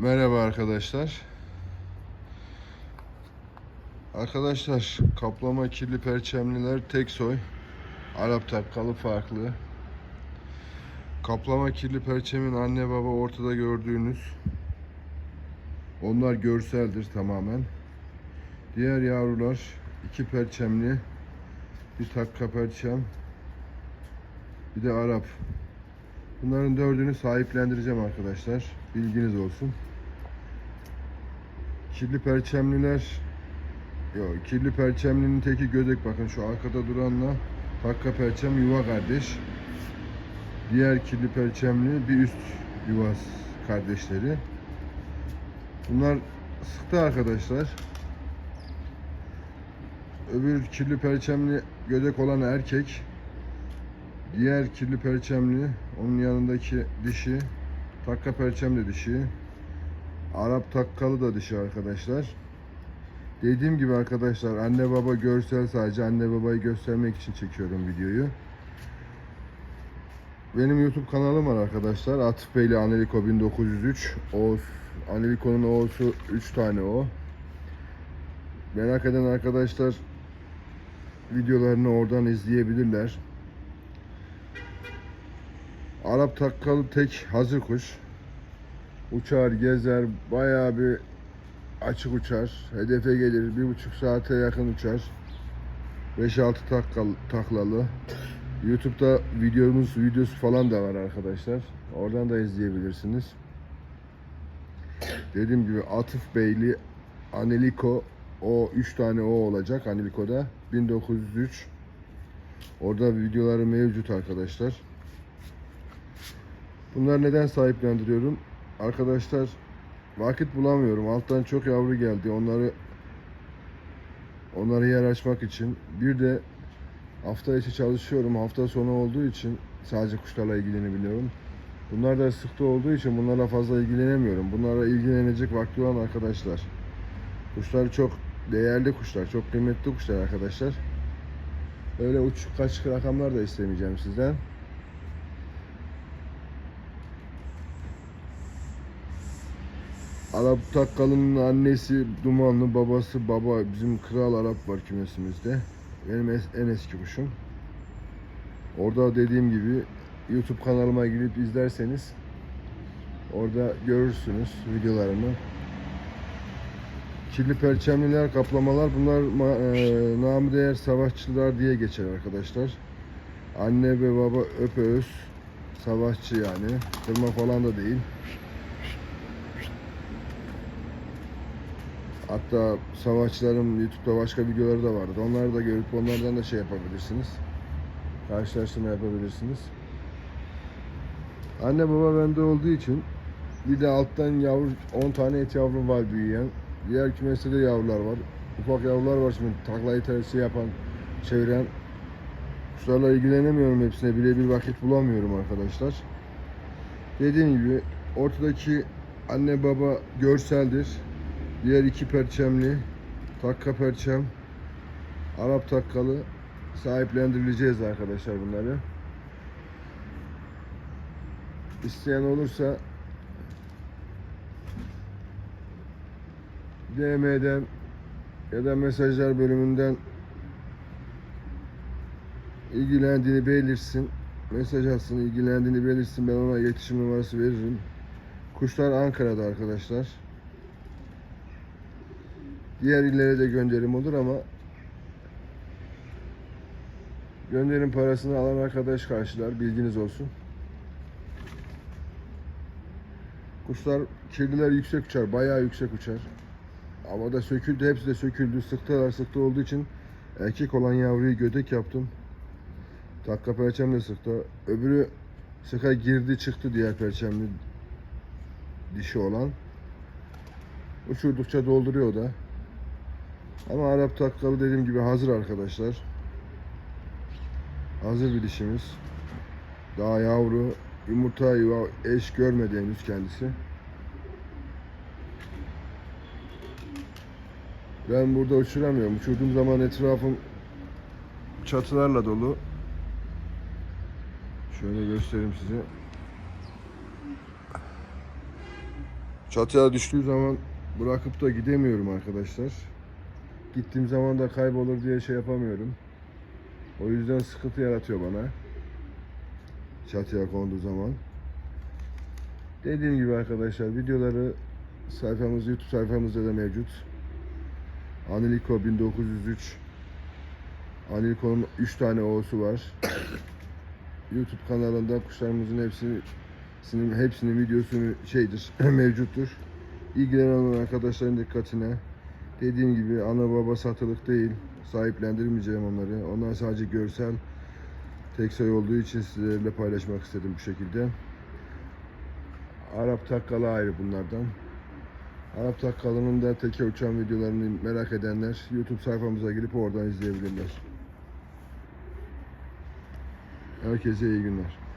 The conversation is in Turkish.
Merhaba arkadaşlar. Arkadaşlar kaplama kirli perçemliler tek soy. Arap takkalı farklı. Kaplama kirli perçemin anne baba ortada gördüğünüz. Onlar görseldir tamamen. Diğer yavrular iki perçemli, bir takka perçem, bir de Arap. Bunların dördünü sahiplendireceğim arkadaşlar. Bilginiz olsun. Kirli perçemliler Yok, kirli perçemlinin teki gödek bakın şu arkada duranla takka perçem yuva kardeş. Diğer kirli perçemli bir üst yuva kardeşleri. Bunlar sıktı arkadaşlar. Öbür kirli perçemli gödek olan erkek. Diğer kirli perçemli onun yanındaki dişi. Takka perçemli dişi. Arap takkalı da dişi arkadaşlar. Dediğim gibi arkadaşlar anne baba görsel sadece anne babayı göstermek için çekiyorum videoyu. Benim YouTube kanalım var arkadaşlar. Atıf Beyli Aneliko 1903. Oğuz, Aneliko'nun Oğuz'u 3 tane o. Merak eden arkadaşlar videolarını oradan izleyebilirler. Arap takkalı tek hazır kuş. Uçar, gezer, bayağı bir açık uçar. Hedefe gelir. Bir buçuk saate yakın uçar. 5-6 taklalı, taklalı. YouTube'da videomuz videosu falan da var arkadaşlar. Oradan da izleyebilirsiniz. Dediğim gibi Atıf Beyli Aneliko o 3 tane o olacak Aneliko'da 1903 Orada videoları mevcut arkadaşlar. Bunlar neden sahiplendiriyorum? Arkadaşlar vakit bulamıyorum. Alttan çok yavru geldi. Onları onları yer açmak için. Bir de hafta içi çalışıyorum. Hafta sonu olduğu için sadece kuşlarla ilgilenebiliyorum. Bunlar da sıkta olduğu için bunlarla fazla ilgilenemiyorum. Bunlara ilgilenecek vakti olan arkadaşlar. Kuşlar çok değerli kuşlar, çok kıymetli kuşlar arkadaşlar. Öyle uçuk kaçık rakamlar da istemeyeceğim sizden. Arap Takkalı'nın annesi Dumanlı, babası baba. Bizim kral Arap var kümesimizde. Benim en eski kuşum. Orada dediğim gibi YouTube kanalıma girip izlerseniz orada görürsünüz videolarımı. Kirli perçemliler, kaplamalar bunlar e, namı değer savaşçılar diye geçer arkadaşlar. Anne ve baba öpeöz savaşçı yani. Kırma falan da değil. Hatta savaşçıların YouTube'da başka videoları da vardır. Onları da görüp onlardan da şey yapabilirsiniz. Karşılaştırma yapabilirsiniz. Anne baba bende olduğu için bir de alttan yavru 10 tane et yavrum var büyüyen. Diğer kümeste de yavrular var. Ufak yavrular var şimdi taklayı tersi yapan, çeviren. Kuşlarla ilgilenemiyorum hepsine. Birebir vakit bulamıyorum arkadaşlar. Dediğim gibi ortadaki anne baba görseldir. Diğer iki perçemli, takka perçem, Arap takkalı sahiplendirileceğiz arkadaşlar bunları. İsteyen olursa DM'den ya da mesajlar bölümünden ilgilendiğini belirsin. Mesaj atsın, ilgilendiğini belirsin. Ben ona iletişim numarası veririm. Kuşlar Ankara'da arkadaşlar. Diğer illere de gönderim olur ama gönderim parasını alan arkadaş karşılar. Bilginiz olsun. Kuşlar, kirliler yüksek uçar. Bayağı yüksek uçar. Havada söküldü. Hepsi de söküldü. Sıktılar. Sıktı olduğu için erkek olan yavruyu gödek yaptım. Takka perçemle sıktı. Öbürü sıka girdi çıktı diğer perçemli dişi olan. Uçurdukça dolduruyor da. Ama Arap takkalı dediğim gibi hazır arkadaşlar. Hazır bir dişimiz. Daha yavru. Yumurta yuva eş görmedi henüz kendisi. Ben burada uçuramıyorum. Uçurduğum zaman etrafım çatılarla dolu. Şöyle göstereyim size. Çatıya düştüğü zaman bırakıp da gidemiyorum arkadaşlar. Gittiğim zaman da kaybolur diye şey yapamıyorum. O yüzden sıkıntı yaratıyor bana. Çatıya konduğu zaman. Dediğim gibi arkadaşlar videoları sayfamız YouTube sayfamızda da mevcut. Aniliko 1903 Aniliko'nun 3 tane O'su var. YouTube kanalında kuşlarımızın hepsini hepsinin, hepsinin videosunu şeydir mevcuttur. İlgilenen arkadaşların dikkatine dediğim gibi ana baba satılık değil. Sahiplendirmeyeceğim onları. Onlar sadece görsel tek sayı olduğu için sizlerle paylaşmak istedim bu şekilde. Arap takkalı ayrı bunlardan. Arap takkalının da teke uçan videolarını merak edenler YouTube sayfamıza girip oradan izleyebilirler. Herkese iyi günler.